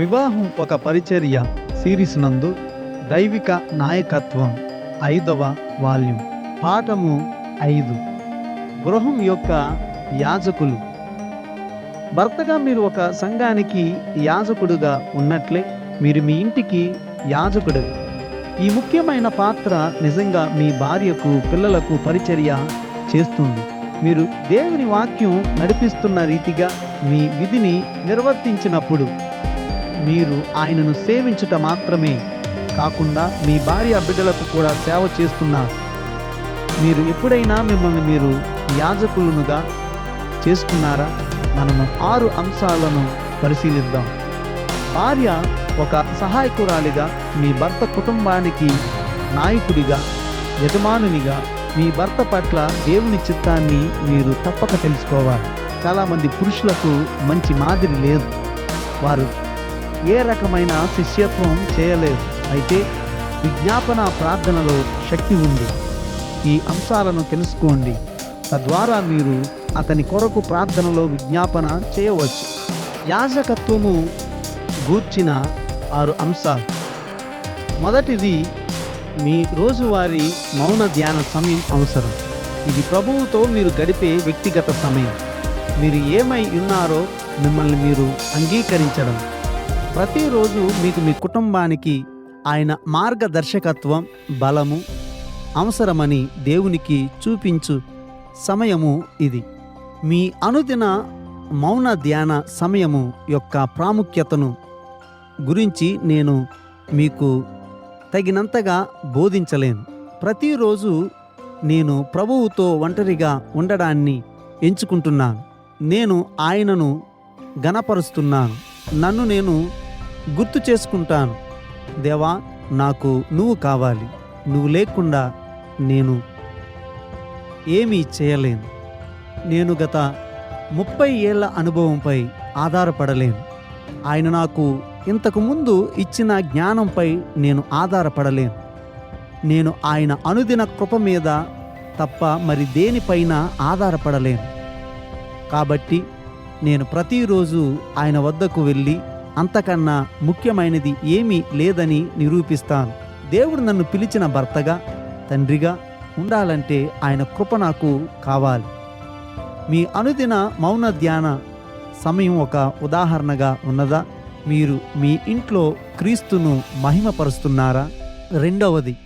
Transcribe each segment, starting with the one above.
వివాహం ఒక పరిచర్య సిరీస్ నందు దైవిక నాయకత్వం ఐదవ వాల్యూమ్ పాఠము ఐదు. గృహం యొక్క యాజకులు. భర్తగా మీరు ఒక సంఘానికి యాజకుడుగా ఉన్నట్లే మీరు మీ ఇంటికి యాజకుడు. ఈ ముఖ్యమైన పాత్ర నిజంగా మీ భార్యకు పిల్లలకు పరిచర్య చేస్తుంది. మీరు దేవుని వాక్యం నడిపిస్తున్న రీతిగా మీ విధిని నిర్వర్తించినప్పుడు మీరు ఆయనను సేవించుట మాత్రమే కాకుండా మీ భార్య బిడ్డలకు కూడా సేవ చేస్తున్నారు మీరు ఎప్పుడైనా మిమ్మల్ని మీరు యాజకులనుగా చేసుకున్నారా? మనము ఆరు అంశాలను పరిశీలిద్దాం. భార్య ఒక సహాయకురాలిగా మీ భర్త కుటుంబానికి నాయకుడిగా యజమానునిగా మీ భర్త పట్ల దేవుని చిత్తాన్ని మీరు తప్పక తెలుసుకోవాలి. చాలామంది పురుషులకు మంచి మాదిరి లేదు. వారు ఏ రకమైన శిష్యత్వం చేయలేదు. అయితే విజ్ఞాపన ప్రార్థనలో శక్తి ఉంది. ఈ అంశాలను తెలుసుకోండి. తద్వారా మీరు అతని కొరకు ప్రార్థనలో విజ్ఞాపన చేయవచ్చు. యాజకత్వము గూర్చిన ఆరు అంశాలు. మొదటిది మీ రోజువారీ మౌన ధ్యాన సమయం అవసరం. ఇది ప్రభువుతో మీరు గడిపే వ్యక్తిగత సమయం. మీరు ఏమై ఉన్నారో మిమ్మల్ని మీరు అంగీకరించడం. ప్రతిరోజు మీకు మీ కుటుంబానికి ఆయన మార్గదర్శకత్వం బలము అవసరమని దేవునికి చూపించు సమయము ఇది. మీ అనుదిన మౌన ధ్యాన సమయము యొక్క ప్రాముఖ్యతను గురించి నేను మీకు తగినంతగా బోధించలేను. ప్రతిరోజు నేను ప్రభువుతో ఒంటరిగా ఉండడాన్ని ఎంచుకుంటున్నాను. నేను ఆయనను గణపరుస్తున్నాను నన్ను నేను గుర్తు చేసుకుంటాను. దేవా నాకు నువ్వు కావాలి. నువ్వు లేకుండా నేను ఏమీ చేయలేను. నేను గత ముప్పై ఏళ్ళ అనుభవంపై ఆధారపడలేను. ఆయన నాకు ఇంతకుముందు ఇచ్చిన జ్ఞానంపై నేను ఆధారపడలేను. నేను ఆయన అనుదిన కృప మీద తప్ప మరి దేనిపైన ఆధారపడలేను. కాబట్టి నేను ప్రతిరోజు ఆయన వద్దకు వెళ్ళి అంతకన్నా ముఖ్యమైనది ఏమీ లేదని నిరూపిస్తాను. దేవుడు నన్ను పిలిచిన భర్తగా తండ్రిగా ఉండాలంటే ఆయన కృప నాకు కావాలి. మీ అనుదిన మౌన ధ్యాన సమయం ఒక ఉదాహరణగా ఉన్నదా? మీరు మీ ఇంట్లో క్రీస్తును మహిమపరుస్తున్నారా? రెండవది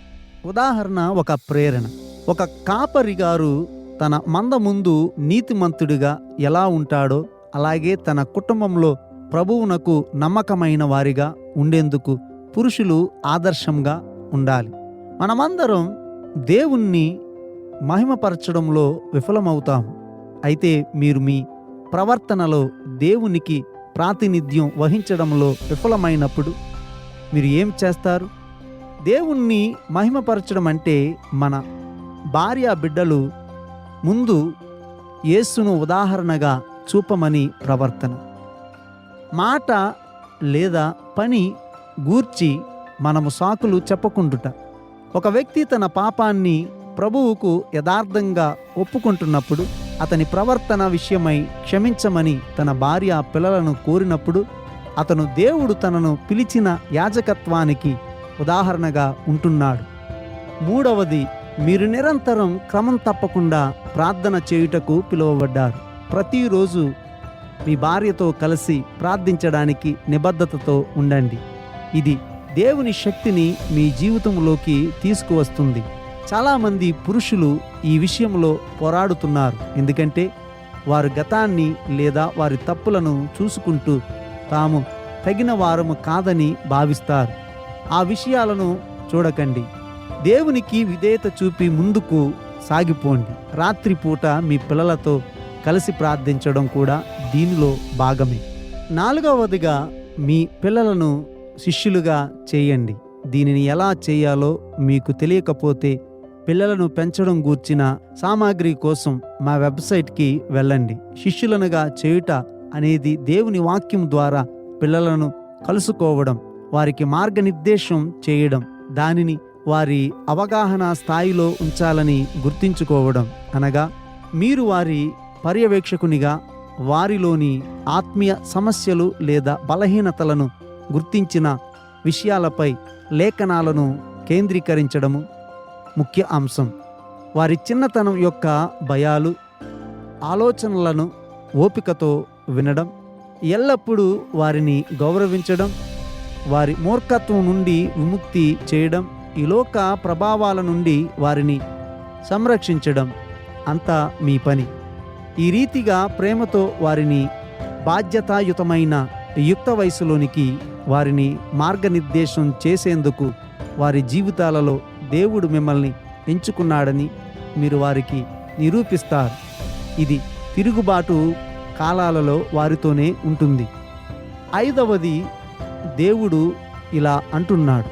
ఉదాహరణ ఒక ప్రేరణ. ఒక కాపరి గారు తన మంద ముందు నీతిమంతుడిగా ఎలా ఉంటాడో అలాగే తన కుటుంబంలో ప్రభువునకు నమ్మకమైన వారిగా ఉండేందుకు పురుషులు ఆదర్శంగా ఉండాలి. మనమందరం దేవుణ్ణి మహిమపరచడంలో విఫలమవుతాము. అయితే మీరు మీ ప్రవర్తనలో దేవునికి ప్రాతినిధ్యం వహించడంలో విఫలమైనప్పుడు మీరు ఏం చేస్తారు? దేవుణ్ణి మహిమపరచడం అంటే మన భార్య బిడ్డలు ముందు యేసును ఉదాహరణగా చూపమని ప్రవర్తన. మాట లేదా పని గూర్చి మనము సాకులు చెప్పకుండుట. ఒక వ్యక్తి తన పాపాన్ని ప్రభువుకు యథార్థంగా ఒప్పుకుంటున్నప్పుడు అతని ప్రవర్తన విషయమై క్షమించమని తన భార్య పిల్లలను కోరినప్పుడు అతను దేవుడు తనను పిలిచిన యాజకత్వానికి ఉదాహరణగా ఉంటున్నాడు. మూడవది మీరు నిరంతరం క్రమం తప్పకుండా ప్రార్థన చేయుటకు పిలువబడ్డారు. ప్రతిరోజు మీ భార్యతో కలిసి ప్రార్థించడానికి నిబద్ధతతో ఉండండి. ఇది దేవుని శక్తిని మీ జీవితంలోకి తీసుకువస్తుంది. చాలామంది పురుషులు ఈ విషయంలో పోరాడుతున్నారు. ఎందుకంటే వారు గతాన్ని లేదా వారి తప్పులను చూసుకుంటూ తాము తగిన వారము కాదని భావిస్తారు. ఆ విషయాలను చూడకండి. దేవునికి విధేయత చూపి ముందుకు సాగిపోండి. రాత్రిపూట మీ పిల్లలతో కలిసి ప్రార్థించడం కూడా దీనిలో భాగమే. నాలుగవదిగా మీ పిల్లలను శిష్యులుగా చేయండి. దీనిని ఎలా చేయాలో మీకు తెలియకపోతే పిల్లలను పెంచడం గూర్చిన సామాగ్రి కోసం మా వెబ్సైట్కి వెళ్ళండి. శిష్యులనుగా చేయుట అనేది దేవుని వాక్యం ద్వారా పిల్లలను కలుసుకోవడం వారికి మార్గనిర్దేశం చేయడం దానిని వారి అవగాహన స్థాయిలో ఉంచాలని గుర్తించుకోవడం. అనగా మీరు వారి పర్యవేక్షకునిగా వారిలోని ఆత్మీయ సమస్యలు లేదా బలహీనతలను గుర్తించిన విషయాలపై లేఖనాలను కేంద్రీకరించడము ముఖ్య అంశం. వారి చిన్నతనం యొక్క భయాలు ఆలోచనలను ఓపికతో వినడం ఎల్లప్పుడూ వారిని గౌరవించడం వారి మూర్ఖత్వం నుండి విముక్తి చేయడం ఈ లోక ప్రభావాల నుండి వారిని సంరక్షించడం అంతా మీ పని. ఈ రీతిగా ప్రేమతో వారిని బాధ్యతాయుతమైన యుక్త వయసులోనికి వారిని మార్గనిర్దేశం చేసేందుకు వారి జీవితాలలో దేవుడు మిమ్మల్ని ఎంచుకున్నాడని మీరు వారికి నిరూపిస్తారు. ఇది తిరుగుబాటు కాలాలలో వారితోనే ఉంటుంది. ఐదవది దేవుడు ఇలా అంటున్నాడు.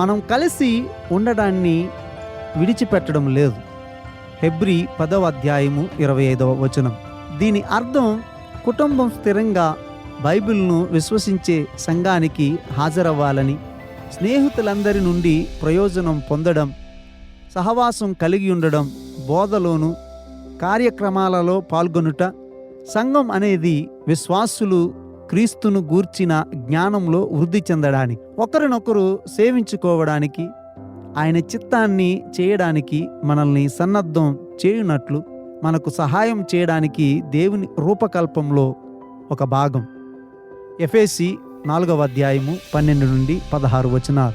మనం కలిసి ఉండడాన్ని విడిచిపెట్టడం లేదు. హెబ్రి పదవ అధ్యాయము ఇరవై ఐదవ వచనం. దీని అర్థం కుటుంబం స్థిరంగా బైబిల్ను విశ్వసించే సంఘానికి హాజరవ్వాలని స్నేహితులందరి నుండి ప్రయోజనం పొందడం సహవాసం కలిగి ఉండడం బోధలోను కార్యక్రమాలలో పాల్గొనుట సంఘం అనేది విశ్వాసులు క్రీస్తును గూర్చిన జ్ఞానంలో వృద్ధి చెందడానికి ఒకరినొకరు సేవించుకోవడానికి ఆయన చిత్తాన్ని చేయడానికి మనల్ని సన్నద్ధం చేయునట్లు మనకు సహాయం చేయడానికి దేవుని రూపకల్పంలో ఒక భాగం. ఎఫ్ఎసి నాలుగవ అధ్యాయము పన్నెండు నుండి పదహారు వచనాలు.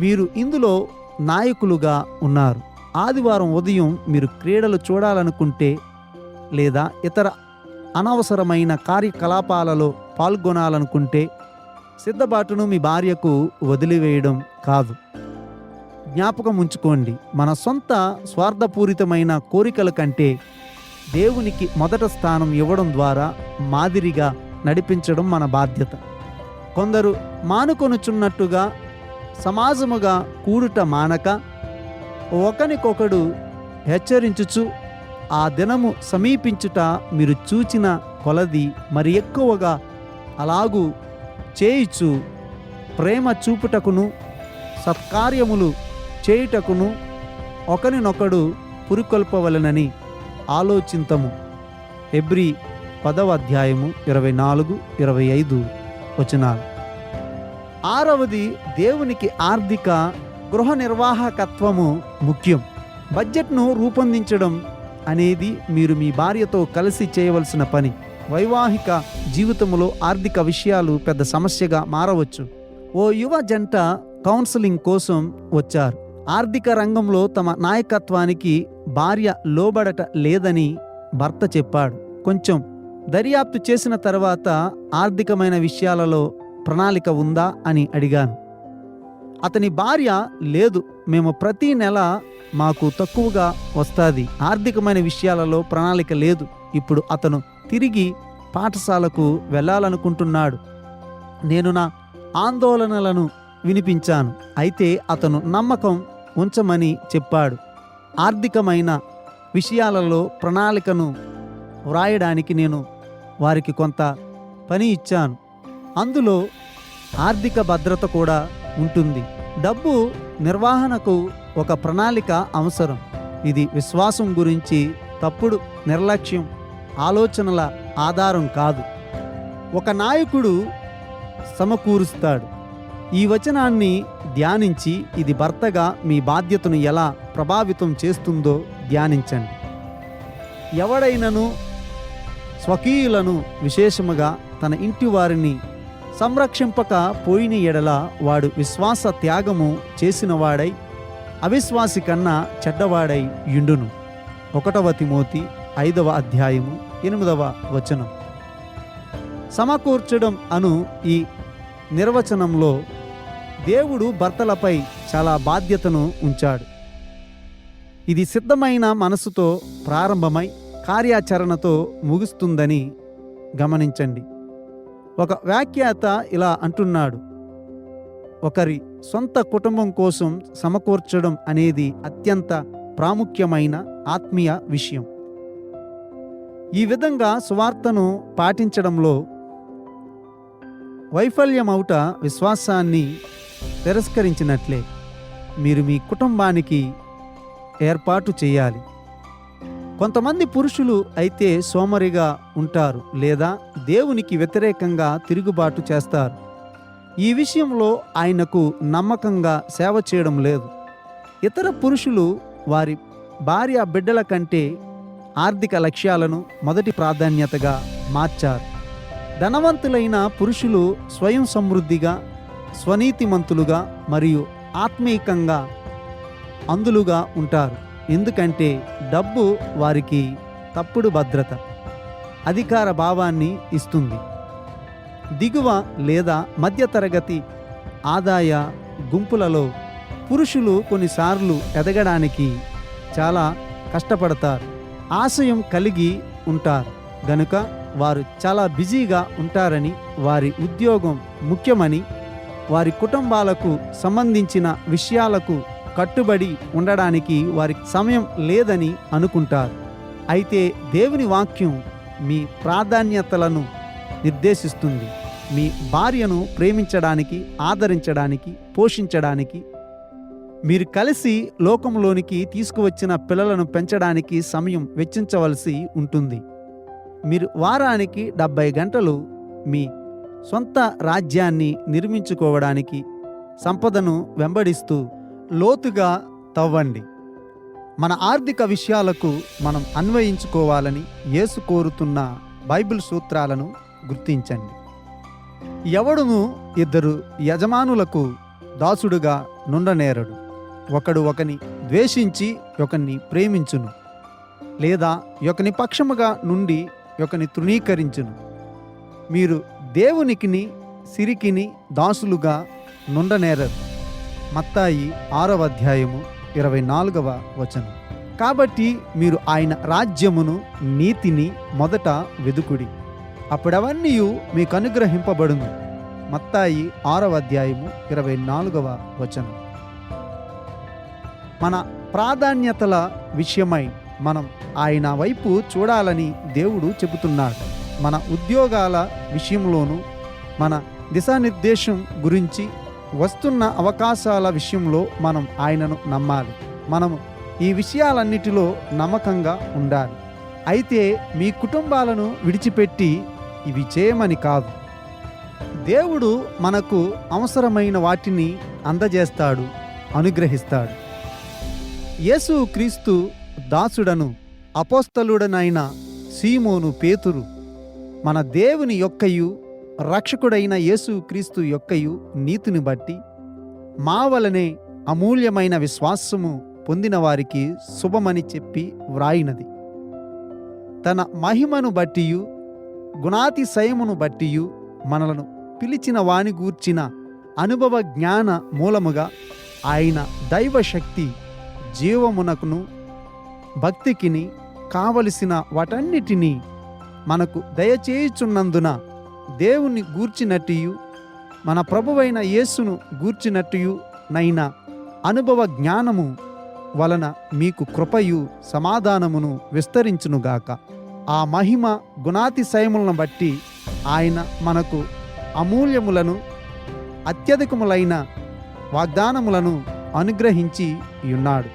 వీరు ఇందులో నాయకులుగా ఉన్నారు. ఆదివారం ఉదయం మీరు క్రీడలు చూడాలనుకుంటే లేదా ఇతర అనవసరమైన కార్యకలాపాలలో పాల్గొనాలనుకుంటే సిద్ధబాటును మీ భార్యకు వదిలివేయడం కాదు. జ్ఞాపకం ఉంచుకోండి. మన సొంత స్వార్థపూరితమైన కోరికల కంటే దేవునికి మొదట స్థానం ఇవ్వడం ద్వారా మాదిరిగా నడిపించడం మన బాధ్యత. కొందరు మానుకొనుచున్నట్టుగా సమాజముగా కూడుట మానక ఒకనికొకడు హెచ్చరించుచు ఆ దినము సమీపించుట మీరు చూచిన కొలది మరి ఎక్కువగా అలాగూ చేయిచు ప్రేమ చూపుటకును సత్కార్యములు చేయుటకును ఒకరినొకడు పురుకొల్పవలనని ఆలోచింతము. ఎబ్రి పదవ అధ్యాయము ఇరవై నాలుగు ఇరవై ఐదు వచనాలు. ఆరవది దేవునికి ఆర్థిక గృహ నిర్వాహకత్వము ముఖ్యం. బడ్జెట్ను రూపొందించడం అనేది మీరు మీ భార్యతో కలిసి చేయవలసిన పని. వైవాహిక జీవితంలో ఆర్థిక విషయాలు పెద్ద సమస్యగా మారవచ్చు. ఓ యువ జంట కౌన్సిలింగ్ కోసం వచ్చారు. ఆర్థిక రంగంలో తమ నాయకత్వానికి భార్య లోబడట లేదని భర్త చెప్పాడు. కొంచెం దర్యాప్తు చేసిన తర్వాత ఆర్థికమైన విషయాలలో ప్రణాళిక ఉందా అని అడిగాను. అతని భార్య లేదు మేము ప్రతి నెల మాకు తక్కువగా వస్తుంది. ఆర్థికమైన విషయాలలో ప్రణాళిక లేదు. ఇప్పుడు అతను తిరిగి పాఠశాలకు వెళ్ళాలనుకుంటున్నాడు. నేను నా ఆందోళనలను వినిపించాను. అయితే అతను నమ్మకం ఉంచమని చెప్పాడు. ఆర్థికమైన విషయాలలో ప్రణాళికను వ్రాయడానికి నేను వారికి కొంత పని ఇచ్చాను. అందులో ఆర్థిక భద్రత కూడా ఉంటుంది. డబ్బు నిర్వహణకు ఒక ప్రణాళిక అవసరం. ఇది విశ్వాసం గురించి తప్పుడు నిర్లక్ష్యం ఆలోచనల ఆధారం కాదు. ఒక నాయకుడు సమకూరుస్తాడు. ఈ వచనాన్ని ధ్యానించి ఇది భర్తగా మీ బాధ్యతను ఎలా ప్రభావితం చేస్తుందో ధ్యానించండి. ఎవడైనను స్వకీయులను విశేషముగా తన ఇంటి వారిని సంరక్షింపక పోయిన ఎడల వాడు విశ్వాస త్యాగము చేసినవాడై అవిశ్వాసి కన్నా చెడ్డవాడై యుండును. ఒకటవ తిమోతి ఐదవ అధ్యాయము ఎనిమిదవ వచనం. సమకూర్చడం అను ఈ నిర్వచనంలో దేవుడు భర్తలపై చాలా బాధ్యతను ఉంచాడు. ఇది సిద్ధమైన మనసుతో ప్రారంభమై కార్యాచరణతో ముగుస్తుందని గమనించండి. ఒక వ్యాఖ్యాత ఇలా అంటున్నాడు. ఒకరి సొంత కుటుంబం కోసం సమకూర్చడం అనేది అత్యంత ప్రాముఖ్యమైన ఆత్మీయ విషయం. ఈ విధంగా సువార్తను పాటించడంలో వైఫల్యమౌట విశ్వాసాన్ని తిరస్కరించినట్లే. మీరు మీ కుటుంబానికి ఏర్పాటు చేయాలి. కొంతమంది పురుషులు అయితే సోమరిగా ఉంటారు లేదా దేవునికి వ్యతిరేకంగా తిరుగుబాటు చేస్తారు. ఈ విషయంలో ఆయనకు నమ్మకంగా సేవ చేయడం లేదు. ఇతర పురుషులు వారి భార్య బిడ్డల కంటే ఆర్థిక లక్ష్యాలను మొదటి ప్రాధాన్యతగా మార్చారు. ధనవంతులైన పురుషులు స్వయం సమృద్ధిగా స్వనీతిమంతులుగా మరియు ఆత్మీయంగా అందులుగా ఉంటారు. ఎందుకంటే డబ్బు వారికి తప్పుడు భద్రత అధికార భావాన్ని ఇస్తుంది. దిగువ లేదా మధ్యతరగతి ఆదాయ గుంపులలో పురుషులు కొన్నిసార్లు ఎదగడానికి చాలా కష్టపడతారు. ఆశయం కలిగి ఉంటారు. గనుక వారు చాలా బిజీగా ఉంటారని వారి ఉద్యోగం ముఖ్యమని వారి కుటుంబాలకు సంబంధించిన విషయాలకు కట్టుబడి ఉండడానికి వారికి సమయం లేదని అనుకుంటారు. అయితే దేవుని వాక్యం మీ ప్రాధాన్యతలను నిర్దేశిస్తుంది. మీ భార్యను ప్రేమించడానికి ఆదరించడానికి పోషించడానికి మీరు కలిసి లోకంలోనికి తీసుకువచ్చిన పిల్లలను పెంచడానికి సమయం వెచ్చించవలసి ఉంటుంది. మీరు వారానికి డెబ్బై గంటలు మీ సొంత రాజ్యాన్ని నిర్మించుకోవడానికి సంపదను వెంబడిస్తూ లోతుగా తవ్వండి. మన ఆర్థిక విషయాలకు మనం అన్వయించుకోవాలని యేసు కోరుతున్న బైబిల్ సూత్రాలను గుర్తించండి. ఎవడును ఇద్దరు యజమానులకు దాసుడుగా నుండనేరడు. ఒకడు ఒకని ద్వేషించి ఒకని ప్రేమించును లేదా ఒకని పక్షముగా నుండి ఒకని తృణీకరించును. మీరు దేవునికిని సిరికిని దాసులుగా నుండనేరరు. మత్తాయి ఆరవ అధ్యాయము ఇరవై నాలుగవ వచనం. కాబట్టి మీరు ఆయన రాజ్యమును నీతిని మొదట వెదుకుడి. అప్పుడవన్నీ మీకు అనుగ్రహింపబడును మత్తాయి ఆరవ అధ్యాయము ఇరవై నాలుగవ వచనం. మన ప్రాధాన్యతల విషయమై మనం ఆయన వైపు చూడాలని దేవుడు చెబుతున్నాడు. మన ఉద్యోగాల విషయంలోనూ మన దిశానిర్దేశం గురించి వస్తున్న అవకాశాల విషయంలో మనం ఆయనను నమ్మాలి. మనము ఈ విషయాలన్నిటిలో నమ్మకంగా ఉండాలి. అయితే మీ కుటుంబాలను విడిచిపెట్టి ఇవి చేయమని కాదు. దేవుడు మనకు అవసరమైన వాటిని అందజేస్తాడు అనుగ్రహిస్తాడు. యేసు క్రీస్తు దాసుడను అపోస్తలుడనైన సీమోను పేతురు మన దేవుని యొక్కయు రక్షకుడైన యేసు క్రీస్తు యొక్కయు నీతిని బట్టి మా వలనే అమూల్యమైన విశ్వాసము పొందిన వారికి శుభమని చెప్పి వ్రాయినది. తన మహిమను బట్టియు గుణాతిశయమును బట్టియు మనలను పిలిచిన వాని గూర్చిన అనుభవ జ్ఞాన మూలముగా ఆయన దైవశక్తి జీవమునకును భక్తికిని కావలసిన వాటన్నిటినీ మనకు దయచేయుచున్నందున దేవుని గూర్చినట్టియు మన ప్రభువైన యేసును గూర్చినట్టియు నైన అనుభవ జ్ఞానము వలన మీకు కృపయు సమాధానమును విస్తరించునుగాక ఆ మహిమ గుణాతిశయములను బట్టి ఆయన మనకు అమూల్యములను అత్యధికములైన వాగ్దానములను అనుగ్రహించి ఉన్నాడు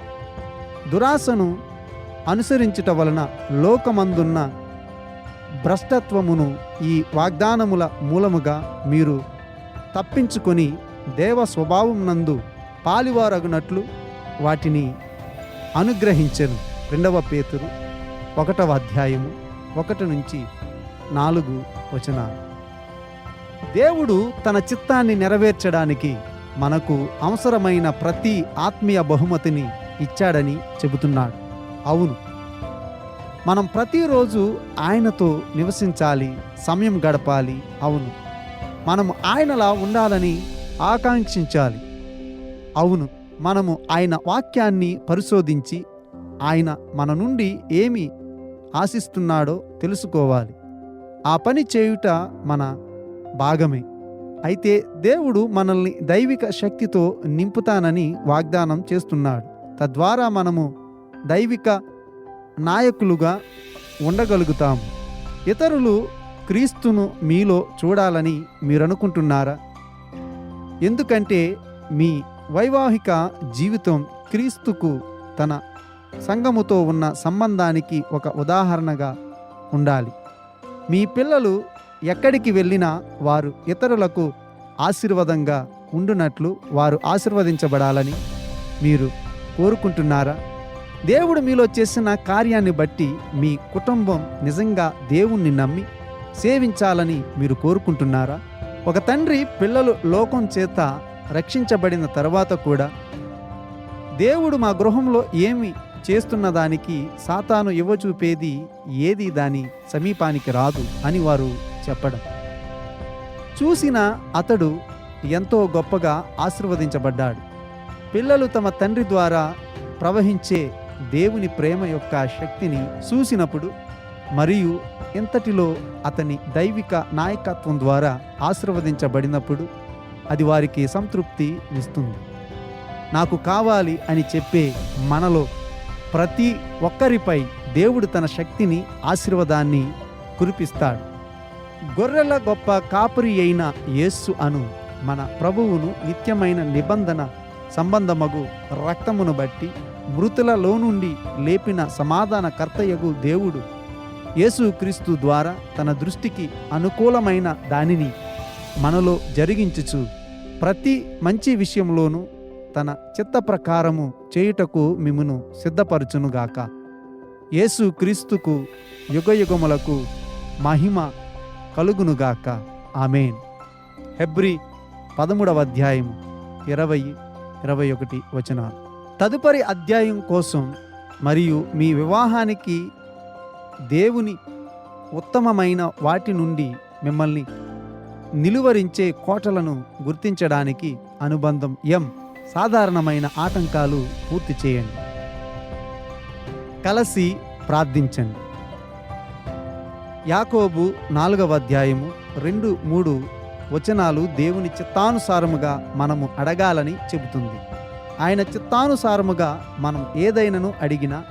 దురాశను అనుసరించుట వలన లోకమందున్న భ్రష్టత్వమును ఈ వాగ్దానముల మూలముగా మీరు తప్పించుకొని దేవ స్వభావం నందు పాలివారగునట్లు వాటిని అనుగ్రహించను. రెండవ పేతురు ఒకటవ అధ్యాయము ఒకటి నుంచి నాలుగు వచనాలు. దేవుడు తన చిత్తాన్ని నెరవేర్చడానికి మనకు అవసరమైన ప్రతి ఆత్మీయ బహుమతిని ఇచ్చాడని చెబుతున్నాడు. అవును మనం ప్రతిరోజు ఆయనతో నివసించాలి సమయం గడపాలి. అవును. మనము ఆయనలా ఉండాలని ఆకాంక్షించాలి. అవును. మనము ఆయన వాక్యాన్ని పరిశోధించి ఆయన మన నుండి ఏమి ఆశిస్తున్నాడో తెలుసుకోవాలి. ఆ పని చేయుట మన భాగమే. అయితే దేవుడు మనల్ని దైవిక శక్తితో నింపుతానని వాగ్దానం చేస్తున్నాడు. తద్వారా మనము దైవిక నాయకులుగా ఉండగలుగుతాము ఇతరులు క్రీస్తును మీలో చూడాలని మీరు అనుకుంటున్నారా ఎందుకంటే మీ వైవాహిక జీవితం క్రీస్తుకు తన సంఘముతో ఉన్న సంబంధానికి ఒక ఉదాహరణగా ఉండాలి. మీ పిల్లలు ఎక్కడికి వెళ్ళినా వారు ఇతరులకు ఆశీర్వాదంగా ఉండునట్లు వారు ఆశీర్వదించబడాలని మీరు కోరుకుంటున్నారా? దేవుడు మీలో చేసిన కార్యాన్ని బట్టి మీ కుటుంబం నిజంగా దేవుణ్ణి నమ్మి సేవించాలని మీరు కోరుకుంటున్నారా? ఒక తండ్రి పిల్లలు లోకం చేత రక్షించబడిన తర్వాత కూడా దేవుడు మా గృహంలో ఏమి చేస్తున్న దానికి సాతాను ఇవ్వచూపేది ఏది దాని సమీపానికి రాదు అని వారు చెప్పడం. చూసిన అతడు ఎంతో గొప్పగా ఆశీర్వదించబడ్డాడు. పిల్లలు తమ తండ్రి ద్వారా ప్రవహించే దేవుని ప్రేమ యొక్క శక్తిని చూసినప్పుడు మరియు ఇంతటిలో అతని దైవిక నాయకత్వం ద్వారా ఆశీర్వదించబడినప్పుడు అది వారికి సంతృప్తి ఇస్తుంది. నాకు కావాలి అని చెప్పే మనలో ప్రతి ఒక్కరిపై దేవుడు తన శక్తిని ఆశీర్వాదాన్ని కురిపిస్తాడు. గొర్రెల గొప్ప కాపురి అయిన యేస్సు అను మన ప్రభువును నిత్యమైన నిబంధన సంబంధమగు రక్తమును బట్టి మృతులలో నుండి లేపిన సమాధాన కర్తయగు దేవుడు యేసుక్రీస్తు ద్వారా తన దృష్టికి అనుకూలమైన దానిని మనలో జరిగించుచు ప్రతి మంచి విషయంలోనూ తన చిత్త ప్రకారము చేయుటకు మిమ్మును సిద్ధపరచునుగాక. యేసు క్రీస్తుకు యుగయుగములకు మహిమ కలుగునుగాక. ఆమెన్. హెబ్రి పదమూడవ అధ్యాయము ఇరవై ఇరవై ఒకటి వచనాలు. తదుపరి అధ్యాయం కోసం మరియు మీ వివాహానికి దేవుని ఉత్తమమైన వాటి నుండి మిమ్మల్ని నిలువరించే కోటలను గుర్తించడానికి అనుబంధం ఎం. సాధారణమైన ఆటంకాలు పూర్తి చేయండి. కలిసి ప్రార్థించండి. యాకోబు నాలుగవ అధ్యాయము రెండు మూడు వచనాలు దేవుని చిత్తానుసారముగా మనము అడగాలని చెబుతుంది. ఆయన చిత్తానుసారముగా మనం ఏదైనాను అడిగినా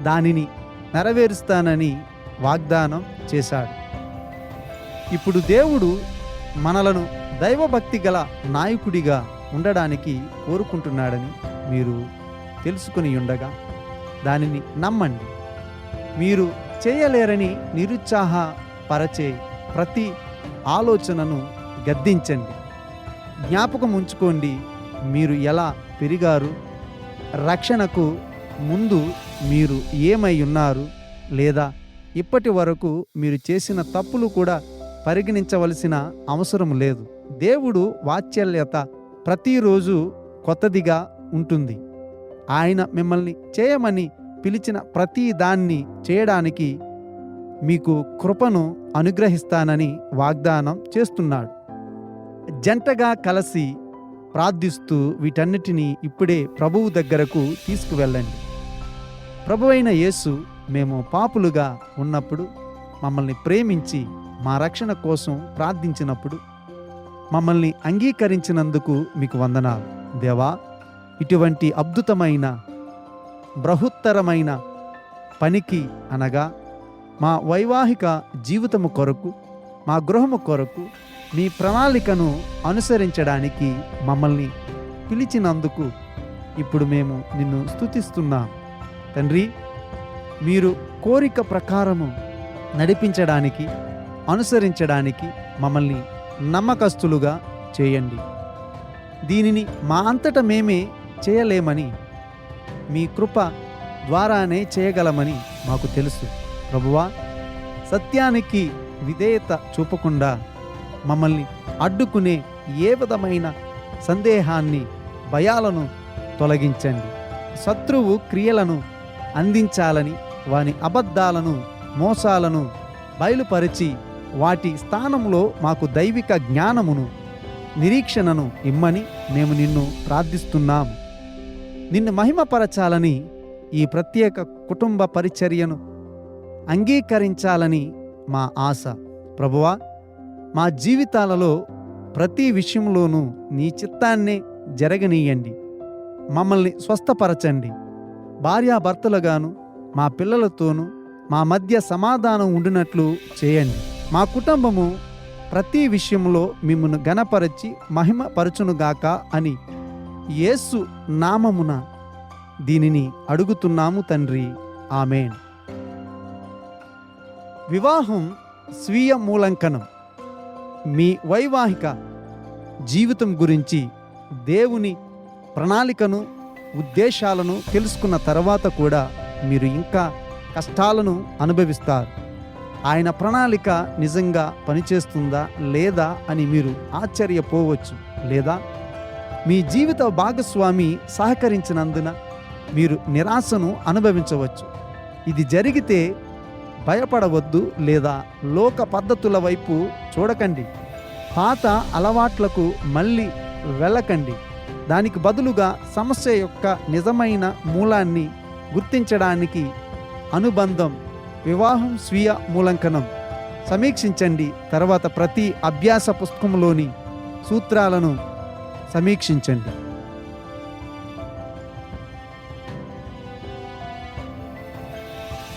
దానిని నెరవేరుస్తానని వాగ్దానం చేశాడు. ఇప్పుడు దేవుడు మనలను దైవభక్తి గల నాయకుడిగా ఉండడానికి కోరుకుంటున్నాడని మీరు తెలుసుకుని ఉండగా దానిని నమ్మండి. మీరు చేయలేరని నిరుత్సాహపరచే ప్రతి ఆలోచనను గద్దించండి. జ్ఞాపకం ఉంచుకోండి మీరు ఎలా పెరిగారు. రక్షణకు ముందు మీరు ఏమై ఉన్నారు లేదా ఇప్పటి వరకు మీరు చేసిన తప్పులు కూడా పరిగణించవలసిన అవసరం లేదు. దేవుడు వాత్సల్యత ప్రతిరోజు కొత్తదిగా ఉంటుంది. ఆయన మిమ్మల్ని చేయమని పిలిచిన ప్రతి దాన్ని చేయడానికి మీకు కృపను అనుగ్రహిస్తానని వాగ్దానం చేస్తున్నాడు. జంటగా కలిసి ప్రార్థిస్తూ వీటన్నిటినీ ఇప్పుడే ప్రభువు దగ్గరకు తీసుకువెళ్ళండి. ప్రభువైన యేసు మేము పాపులుగా ఉన్నప్పుడు మమ్మల్ని ప్రేమించి మా రక్షణ కోసం ప్రార్థించినప్పుడు మమ్మల్ని అంగీకరించినందుకు మీకు వందనాలు. దేవా ఇటువంటి అద్భుతమైన బృహత్తరమైన పనికి అనగా మా వైవాహిక జీవితము కొరకు మా గృహము కొరకు మీ ప్రణాళికను అనుసరించడానికి మమ్మల్ని పిలిచినందుకు ఇప్పుడు మేము నిన్ను స్థుతిస్తున్నాం తండ్రి మీరు కోరిక ప్రకారము నడిపించడానికి అనుసరించడానికి మమ్మల్ని నమ్మకస్తులుగా చేయండి. దీనిని మా అంతట మేమే చేయలేమని మీ కృప ద్వారానే చేయగలమని మాకు తెలుసు. ప్రభువా సత్యానికి విధేయత చూపకుండా మమ్మల్ని అడ్డుకునే ఏ విధమైన సందేహాన్ని భయాలను తొలగించండి. శత్రువు క్రియలను అందించాలని వాని అబద్ధాలను మోసాలను బయలుపరిచి వాటి స్థానంలో మాకు దైవిక జ్ఞానమును నిరీక్షణను ఇమ్మని మేము నిన్ను ప్రార్థిస్తున్నాం. నిన్ను మహిమపరచాలని ఈ ప్రత్యేక కుటుంబ పరిచర్యను అంగీకరించాలని మా ఆశ. ప్రభువా మా జీవితాలలో ప్రతి విషయంలోనూ నీ చిత్తాన్నే జరగనీయండి. మమ్మల్ని స్వస్థపరచండి. భార్యాభర్తలుగాను మా పిల్లలతోనూ మా మధ్య సమాధానం ఉండినట్లు చేయండి. మా కుటుంబము ప్రతి విషయంలో మిమ్మను గణపరచి మహిమపరచునుగాక అని యేసు నామమున దీనిని అడుగుతున్నాము తండ్రి. ఆమెన్. వివాహం స్వీయ మూలంకనం. మీ వైవాహిక జీవితం గురించి దేవుని ప్రణాళికను ఉద్దేశాలను తెలుసుకున్న తర్వాత కూడా మీరు ఇంకా కష్టాలను అనుభవిస్తారు. ఆయన ప్రణాళిక నిజంగా పనిచేస్తుందా లేదా అని మీరు ఆశ్చర్యపోవచ్చు లేదా? మీ జీవిత భాగస్వామి సహకరించినందున మీరు నిరాశను అనుభవించవచ్చు. ఇది జరిగితే భయపడవద్దు లేదా లోక పద్ధతుల వైపు చూడకండి. పాత అలవాట్లకు మళ్ళీ వెళ్ళకండి. దానికి బదులుగా సమస్య యొక్క నిజమైన మూలాన్ని గుర్తించడానికి అనుబంధం వివాహం స్వీయ మూలంకనం. సమీక్షించండి. తర్వాత ప్రతి అభ్యాస పుస్తకంలోని సూత్రాలను సమీక్షించండి.